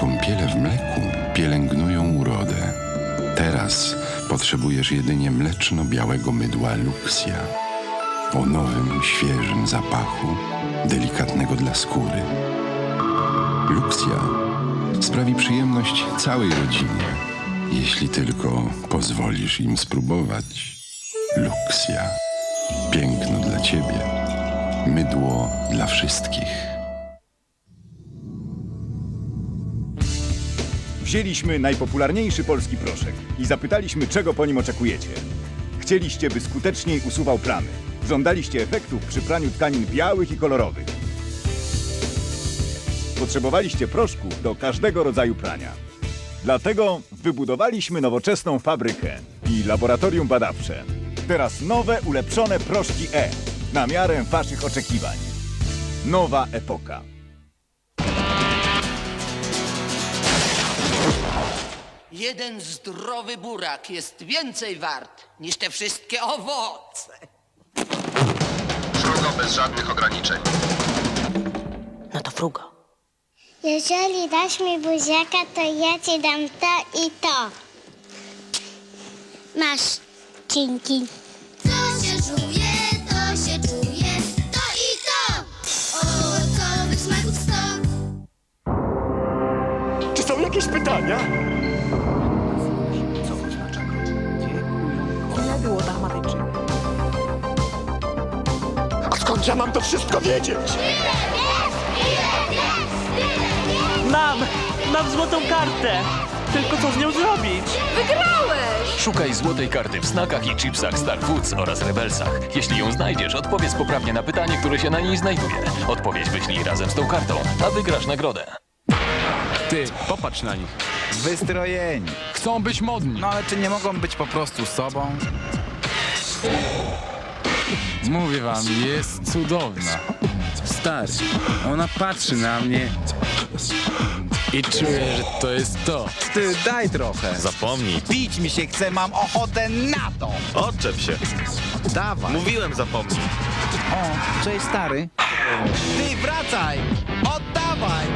kąpiele w mleku pielęgnują urodę. Teraz potrzebujesz jedynie mleczno-białego mydła Luxia. O nowym, świeżym zapachu, delikatnego dla skóry. Luxia sprawi przyjemność całej rodzinie, jeśli tylko pozwolisz im spróbować. Luxia. Piękno dla ciebie, mydło dla wszystkich. Wzięliśmy najpopularniejszy polski proszek i zapytaliśmy, czego po nim oczekujecie. Chcieliście, by skuteczniej usuwał plamy. Żądaliście efektów przy praniu tkanin białych i kolorowych. Potrzebowaliście proszków do każdego rodzaju prania. Dlatego wybudowaliśmy nowoczesną fabrykę i laboratorium badawcze. Teraz nowe, ulepszone proszki E na miarę waszych oczekiwań. Nowa epoka. Jeden zdrowy burak jest więcej wart niż te wszystkie owoce. Frugo bez żadnych ograniczeń. No to frugo. Jeżeli dasz mi buziaka, to ja ci dam to i to. Masz, Cinki. Jakieś pytania? Ile było ta Maryczy? A skąd ja mam to wszystko wiedzieć? Mam! Mam złotą kartę! Tylko co z nią zrobić? Szukaj złotej karty w snakach i chipsach Star Foods oraz Rebelsach. Jeśli ją znajdziesz, odpowiedz poprawnie na pytanie, które się na niej znajduje. Odpowiedź wyślij razem z tą kartą, a wygrasz nagrodę. Ty, popatrz na nich. Wystrojeni. Chcą być modni. No ale czy nie mogą być po prostu sobą? Mówię wam, jest cudowna. Stary, ona patrzy na mnie. I czuję, że to jest to. Ty, daj trochę. Zapomnij. Pić mi się chce, mam ochotę na to. Odczep się. Dawaj. Mówiłem zapomnij. O, cześć stary. Ty, wracaj! Oddawaj!